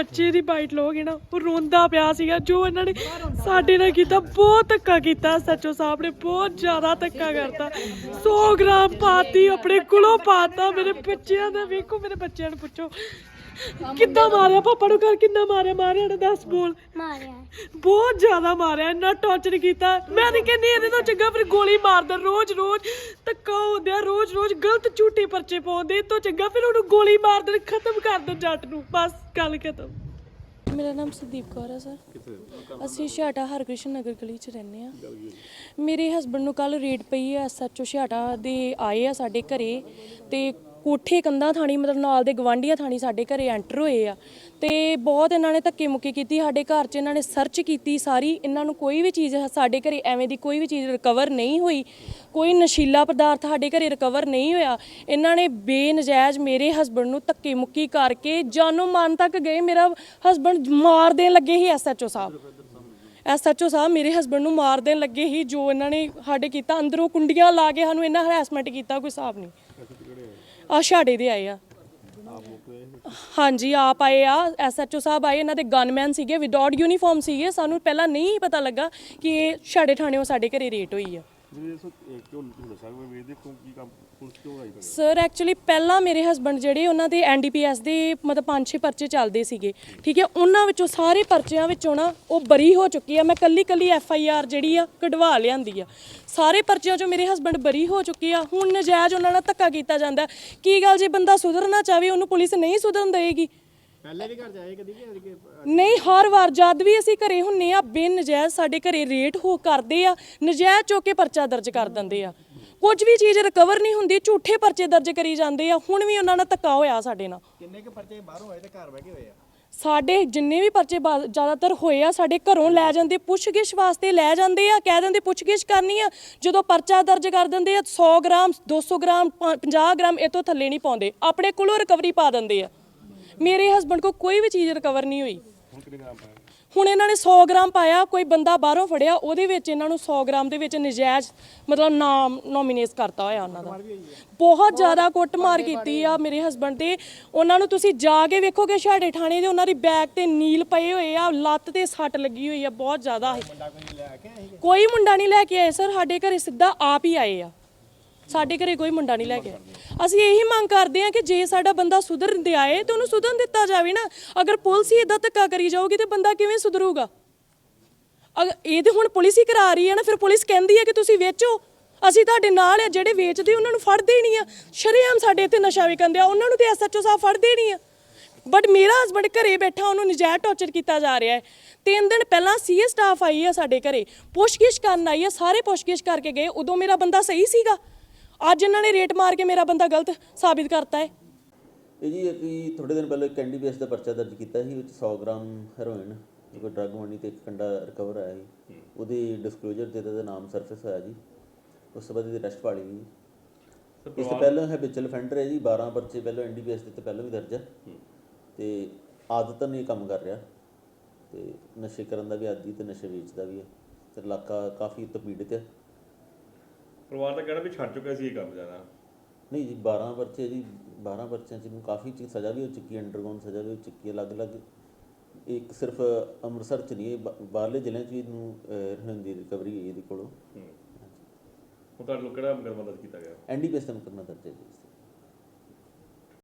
ਬੱਚੇ ਦੀ ਬਾਈਟ ਲੋਗੇ ਨਾ ਉਹ ਰੋਂਦਾ ਪਿਆ ਸੀਗਾ, ਜੋ ਇਹਨਾਂ ਨੇ ਸਾਡੇ ਨਾਲ ਕੀਤਾ, ਬਹੁਤ ਧੱਕਾ ਕੀਤਾ, ਸੱਚੋ ਸਾਹਿਬ ਨੇ, ਬਹੁਤ ਜ਼ਿਆਦਾ ਧੱਕਾ ਕਰਤਾ। 100 ਗ੍ਰਾਮ ਪਾਤੀ ਆਪਣੇ ਕੋਲੋਂ ਪਾਤਾ, ਮੇਰੇ ਬੱਚਿਆਂ ਦਾ, ਵੇਖੋ, ਮੇਰੇ ਬੱਚਿਆਂ ਨੂੰ ਪੁੱਛੋ। ਕਿੱਦਾਂ ਮਾਰਿਆ ਪਾਪਾ ਨੂੰ ਘਰ? ਕਿੰਨਾ ਮਾਰਿਆ? ਮਾਰਿਆ ਨਾ ਦੱਸ ਬੋਲ ਮਾਰਿਆ। ਬਹੁਤ ਜ਼ਿਆਦਾ ਮਾਰਿਆ ਇੰਨਾ ਟੌਰਚਰ ਕੀਤਾ। ਮੈਂ ਨਹੀਂ ਕਹਿੰਦੀ ਇਹਦੇ ਤੋਂ ਚੰਗਾ ਫਿਰ ਗੋਲੀ ਮਾਰਦਾ ਰੋਜ਼ ਰੋਜ਼ ਧੱਕਾ ਹੁੰਦਿਆ ਰੋਜ਼ ਰੋਜ਼ ਗਲਤ ਝੂਠੇ ਪਰਚੇ ਪਾਉਂਦੇ ਇਹ ਤੋਂ ਚੰਗਾ ਫਿਰ ਉਹਨੂੰ ਗੋਲੀ ਮਾਰ ਦੇਣ ਖਤਮ ਕਰ ਦੇਣ ਜੱਟ ਨੂੰ। ਬਸ ਗੱਲ ਖਤਮ। ਮੇਰਾ ਨਾਮ ਸੰਦੀਪ ਕੌਰ ਹੈ ਸਰ। ਅਸੀਂ ਛਾਟਾ ਹਰਕ੍ਰਿਸ਼ਨ ਨਗਰ ਗਲੀ 'ਚ ਰਹਿੰਦੇ ਆ ਮੇਰੇ ਹਸਬੰਡ ਨੂੰ ਕੱਲ ਰੇਡ ਪਈ ਹੈ ਐਸਐਚਓ ਛਾਟਾ ਦੇ ਆਏ ਆ ਸਾਡੇ ਘਰੇ ਤੇ ਕੋਠੇ ਕੰਧਾਂ ਥਾਣੀ, ਮਤਲਬ ਨਾਲ ਦੇ ਗਵਾਂਢੀਆਂ ਥਾਣੀ ਸਾਡੇ ਘਰੇ ਐਂਟਰ ਹੋਏ ਆ। ਤੇ ਬਹੁਤ ਇਹਨਾਂ ਨੇ ਧੱਕੇ ਮੁੱਕੀ ਕੀਤੀ, ਸਾਡੇ ਘਰ 'ਚ ਇਹਨਾਂ ਨੇ ਸਰਚ ਕੀਤੀ ਸਾਰੀ, ਇਹਨਾਂ ਨੂੰ ਕੋਈ ਵੀ ਚੀਜ਼ ਸਾਡੇ ਘਰੇ ਐਵੇਂ ਦੀ ਕੋਈ ਵੀ ਚੀਜ਼ ਰਿਕਵਰ ਨਹੀਂ ਹੋਈ। ਕੋਈ ਨਸ਼ੀਲਾ ਪਦਾਰਥ ਸਾਡੇ ਘਰੇ ਰਿਕਵਰ ਨਹੀਂ ਹੋਇਆ। ਇਹਨਾਂ ਨੇ ਬੇਨਜਾਇਜ਼ ਮੇਰੇ ਹਸਬੰਡ ਨੂੰ ਧੱਕੇ ਮੁੱਕੀ ਕਰਕੇ ਜਾਨੋਂ ਮਾਰਨ ਤੱਕ ਗਏ। ਮੇਰਾ ਹਸਬੰਡ ਮਾਰ ਦੇਣ ਲੱਗੇ ਸੀ ਐਸਐਚਓ ਸਾਹਿਬ। ਐਸਐਚਓ ਸਾਹਿਬ ਮੇਰੇ ਹਸਬੰਡ ਨੂੰ ਮਾਰ ਦੇਣ ਲੱਗੇ ਹੀ ਜੋ ਇਹਨਾਂ ਨੇ ਸਾਡੇ ਕੀਤਾ। ਅੰਦਰੋਂ ਕੁੰਡੀਆਂ ਲਾ ਕੇ ਸਾਨੂੰ ਇਹਨਾਂ ਹਰੈਸਮੈਂਟ ਕੀਤਾ, ਕੋਈ ਹਿਸਾਬ ਨਹੀਂ। ਆ ਛਾੜੇ ਦੇ ਆਏ ਆ। ਹਾਂਜੀ, ਆਪ ਆਏ ਆ ਐਸਐਚਓ ਸਾਹਿਬ ਆਏ, ਇਹਨਾਂ ਦੇ ਗਨਮੈਨ ਸੀਗੇ ਵਿਦਆਊਟ ਯੂਨੀਫਾਰਮ ਸੀਗੇ, ਸਾਨੂੰ ਪਹਿਲਾਂ ਨਹੀਂ ਪਤਾ ਲੱਗਾ ਕਿ ਇਹ ਛਾੜੇ ਥਾਣੇੋਂ ਸਾਡੇ ਘਰੇ ਰੇਟ ਹੋਈ ਆ। ਜਿਹੜੇ ਇਸ ਕਿਉਂ ਝੂਠ ਸਾਹਿਬ ਵੇਚਦੇ ਕਿਉਂ ਕੀ ਕੰਮ, ਪੁਲਿਸ ਕਿਉਂ ਆਈ ਸਰ ਐਕਚੁਅਲੀ ਪਹਿਲਾਂ ਮੇਰੇ ਹਸਬੰਡ ਜਿਹੜੇ ਉਹਨਾਂ ਦੇ ਐਨਡੀਪੀਐਸ ਦੇ ਮਤਲਬ ਪੰਜ ਛੇ ਪਰਚੇ ਚੱਲਦੇ ਸੀਗੇ, ਠੀਕ ਹੈ, ਉਹਨਾਂ ਵਿੱਚੋਂ ਸਾਰੇ ਪਰਚਿਆਂ ਵਿੱਚੋਂ ਨਾ ਉਹ ਬਰੀ ਹੋ ਚੁੱਕੀ ਆ, ਮੈਂ ਕੱਲੀ ਕੱਲੀ ਐਫ ਆਈ ਆਰ ਜਿਹੜੀ ਆ ਕਢਵਾ ਲਿਆਂਦੀ ਆ। ਸਾਰੇ ਪਰਚਿਆਂ 'ਚੋਂ ਮੇਰੇ ਹਸਬੰਡ ਬਰੀ ਹੋ ਚੁੱਕੇ ਆ, ਹੁਣ ਨਜਾਇਜ਼ ਉਹਨਾਂ ਨਾਲ ਧੱਕਾ ਕੀਤਾ ਜਾਂਦਾ। ਕੀ ਗੱਲ ਜੇ ਬੰਦਾ ਸੁਧਰਨਾ ਚਾਹਵੇ ਉਹਨੂੰ ਪੁਲਿਸ ਨਹੀਂ ਸੁਧਰਨ ਦੇਏਗੀ ਪਹਿਲੇ ਵੀ ਘਰ ਜਾਏ ਕਦੀ ਕਿ ਕਿ ਨਹੀਂ ਹਰ ਵਾਰ ਜਦ ਵੀ ਅਸੀਂ ਘਰੇ ਹੁੰਨੇ ਆ ਬਿਨ ਨਜਾਇਜ਼ ਸਾਡੇ ਘਰੇ ਰੇਟ ਹੋ ਕਰਦੇ ਆ ਨਜਾਇਜ਼ ਚੁੱਕ ਕੇ ਪਰਚਾ ਦਰਜ ਕਰ ਦਿੰਦੇ ਆ। ਕੁਝ ਵੀ ਚੀਜ਼ ਰਿਕਵਰ ਨਹੀਂ ਹੁੰਦੀ ਝੂਠੇ ਪਰਚੇ ਦਰਜ ਕਰੀ ਜਾਂਦੇ ਆ ਹੁਣ ਵੀ ਉਹਨਾਂ ਨਾਲ ਧੱਕਾ ਹੋਇਆ ਸਾਡੇ ਨਾਲ। ਕਿੰਨੇ ਕੁ ਪਰਚੇ ਬਾਹਰੋਂ ਆਏ ਤੇ ਘਰ ਬਹਿ ਕੇ ਹੋਏ ਆ? ਸਾਡੇ ਜਿੰਨੇ ਵੀ ਪਰਚੇ ਬਾ- ਜ਼ਿਆਦਾਤਰ ਹੋਏ ਆ ਸਾਡੇ ਘਰੋਂ ਲੈ ਜਾਂਦੇ ਪੁੱਛਗਿੱਛ ਵਾਸਤੇ ਲੈ ਜਾਂਦੇ ਆ ਕਹਿ ਦਿੰਦੇ ਪੁੱਛਗਿੱਛ ਕਰਨੀ ਆ। ਜਦੋਂ ਪਰਚਾ ਦਰਜ ਕਰ ਦਿੰਦੇ ਆ 100 ਗ੍ਰਾਮ 200 ਗ੍ਰਾਮ ਪ- 50 ਗ੍ਰਾਮ ਇਹ ਤੋਂ ਥੱਲੇ ਨਹੀਂ ਪਾਉਂਦੇ। ਆਪਣੇ ਕੋਲੋਂ ਰਿਕਵਰੀ ਪਾ ਦਿੰਦੇ ਆ। ਮੇਰੇ ਹਸਬੰਡ ਕੋ ਕੋਈ ਵੀ ਚੀਜ਼ ਰਿਕਵਰ ਨਹੀਂ ਹੋਈ। ਹੁਣ ਇਹਨਾਂ ਨੇ 100 ਗ੍ਰਾਮ ਪਾਇਆ, ਕੋਈ ਬੰਦਾ ਬਾਹਰੋਂ ਫੜਿਆ, ਉਹਦੇ ਵਿੱਚ ਇਹਨਾਂ ਨੂੰ 100 ਗ੍ਰਾਮ ਦੇ ਵਿੱਚ ਨਜਾਇਜ਼ ਮਤਲਬ ਨਾਮ ਨੋਮੀਨੇਟ ਕਰਤਾ ਹੋਇਆ ਉਹਨਾਂ ਦਾ। ਬਹੁਤ ਜ਼ਿਆਦਾ ਕੁੱਟਮਾਰ ਕੀਤੀ ਆ ਮੇਰੇ ਹਸਬੰਡ ਤੇ ਉਹਨਾਂ ਨੂੰ ਤੁਸੀਂ ਜਾ ਕੇ ਵੇਖੋਗੇ ਛਾੜੇ ਥਾਣੇ ਦੇ, ਉਹਨਾਂ ਦੀ ਬੈਗ ਤੇ ਨੀਲ ਪਏ ਹੋਏ ਆ, ਲੱਤ ਤੇ ਸੱਟ ਲੱਗੀ ਹੋਈ ਆ, ਬਹੁਤ ਜ਼ਿਆਦਾ। ਕੋਈ ਮੁੰਡਾ ਨਹੀਂ ਲੈ ਕੇ ਆਏ, ਸਰ, ਸਾਡੇ ਘਰੇ ਸਿੱਧਾ ਆਪ ਹੀ ਆਏ ਆ। ਸਾਡੇ ਘਰੇ ਕੋਈ ਮੁੰਡਾ ਨਹੀਂ ਲੈ ਕੇ ਆਇਆ। ਅਸੀਂ ਇਹੀ ਮੰਗ ਕਰਦੇ ਹਾਂ ਕਿ ਜੇ ਸਾਡਾ ਬੰਦਾ ਸੁਧਰਨ ਦੇ ਆਏ ਤੇ ਉਹਨੂੰ ਸੁਧਰਨ ਦਿੱਤਾ ਜਾਵੇ ਨਾ, ਅਗਰ ਪੁਲਿਸ ਹੀ ਇਦਾਂ ਧੱਕਾ ਕਰੀ ਜਾਊਗੀ ਤੇ ਬੰਦਾ ਕਿਵੇਂ ਸੁਧਰੂਗਾ? ਅਗਰ ਇਹ ਤੇ ਹੁਣ ਪੁਲਿਸ ਹੀ ਕਰਾ ਰਹੀ ਹੈ ਨਾ, ਫਿਰ ਪੁਲਿਸ ਕਹਿੰਦੀ ਹੈ ਕਿ ਤੁਸੀਂ ਵੇਚੋ। ਅਸੀਂ ਤੁਹਾਡੇ ਨਾਲ ਆ, ਜਿਹੜੇ ਵੇਚਦੇ ਉਹਨਾਂ ਨੂੰ ਫੜਦੇ ਹੀ ਨਹੀਂ ਆ। ਸ਼ਰੇਆਮ ਸਾਡੇ ਇੱਥੇ ਨਸ਼ਾ ਵਿਕਣ ਦਿਆ, ਉਹਨਾਂ ਨੂੰ ਤੇ ਐਸਐਚਓ ਸਾਹਿਬ ਫੜਦੇ ਨਹੀਂ ਆ। ਬਟ ਮੇਰਾ ਹਸਬੰਡ ਘਰੇ ਬੈਠਾ, ਉਹਨੂੰ ਨਜਾਇਜ਼ ਟੌਰਚਰ ਕੀਤਾ ਜਾ ਰਿਹਾ ਹੈ। ਤਿੰਨ ਦਿਨ ਪਹਿਲਾਂ ਸੀਏ ਸਟਾਫ ਆਈ ਆ ਸਾਡੇ ਘਰੇ, ਪੁੱਛਗਿੱਛ ਕਰਨ ਆਈ ਆ, ਸਾਰੇ ਪੁੱਛਗਿੱਛ ਕਰਕੇ ਗਏ, ਉਦੋਂ ਮੇਰਾ ਬੰਦਾ ਸਹੀ ਸੀਗਾ। ਅੱਜ ਇਹਨਾਂ ਨੇ ਰੇਟ ਮਾਰ ਕੇ ਮੇਰਾ ਬੰਦਾ ਗਲਤ ਸਾਬਿਤ ਕਰਤਾ ਹੈ। ਇਹ ਜੀ ਇੱਕ ਥੋੜੇ ਦਿਨ ਪਹਿਲਾਂ ਇੱਕ ਐਨਡੀਪੀਐਸ ਦਾ ਪਰਚਾ ਦਰਜ ਕੀਤਾ ਸੀ ਵਿੱਚ 100 ਗ੍ਰਾਮ ਹੈਰੋਇਨ ਇੱਕ ਡਰੱਗ ਮਨੀ ਤੇ ਇੱਕ ਕੰਡਾ ਰਿਕਵਰ ਆਇਆ ਸੀ। ਉਹਦੀ ਡਿਸਕਲੋਜ਼ਰ ਤੇ ਇਹਦਾ ਨਾਮ ਸਰਫੇਸ ਹੋਇਆ ਜੀ। ਉਸ ਤੋਂ ਬਾਅਦ ਇਹਦੀ ਅਰੈਸਟ ਪਾ ਲਈ ਗਈ ਇਸ ਤੋਂ ਪਹਿਲਾਂ ਹੈਬਿਚੁਅਲ ਫੈਂਡਰ ਹੈ ਜੀ 12 ਪਰਚੇ ਪਹਿਲਾਂ ਐਨਡੀਪੀਐਸ ਦੇ ਤੇ ਪਹਿਲਾਂ ਵੀ ਦਰਜ ਹੈ। ਤੇ ਆਦਤਨ ਇਹ ਕੰਮ ਕਰ ਰਿਹਾ। ਤੇ ਨਸ਼ੇ ਕਰਨ ਦਾ ਵੀ ਆਦੀ ਤੇ ਨਸ਼ੇ ਵੇਚਦਾ ਵੀ ਹੈ। ਤੇ ਇਲਾਕਾ ਕਾਫੀ ਤਪੀੜਿਤ ਹੈ। ਪਰਿਵਾਰ ਦਾ ਕਹਿਣਾ ਵੀ ਛੱਡ ਚੁੱਕਿਆ ਸੀ ਇਹ ਕੰਮ ਜ਼ਿਆਦਾ। ਨਹੀਂ ਜੀ 12 ਪਰਚੇ ਜੀ 12 ਪਰਚਿਆਂ ਚ ਨੂੰ ਕਾਫੀ ਚੀਜ਼ ਸਜ਼ਾ ਵੀ ਹੋ ਚੁੱਕੀ ਹੈ ਅੰਡਰਗਰਾਉਂਡ ਸਜ਼ਾ ਵੀ ਹੋ ਚੁੱਕੀ ਹੈ ਅਲੱਗ-ਅਲੱਗ। ਇੱਕ ਸਿਰਫ ਅੰਮ੍ਰਿਤਸਰ ਚ ਨਹੀਂ ਇਹ ਬ- ਬਾਹਰਲੇ ਜ਼ਿਲ੍ਹਿਆਂ ਚ ਵੀ ਇਹਨੂੰ ਰਹਿਣ ਦੀ ਰਿਕਵਰੀ ਹੋਈ ਇਹਦੇ ਕੋਲੋਂ। ਹੁਣ ਤੁਹਾਡੇ ਲੋਕ ਕਿਹੜਾ ਮੁਕੱਦਮਾ ਦਰਜ ਕੀਤਾ ਗਿਆ? ਐਨਡੀਪੀਐਸ ਦਾ ਮੁਕੱਦਮਾ ਦਰਜ ਹੈ ਜੀ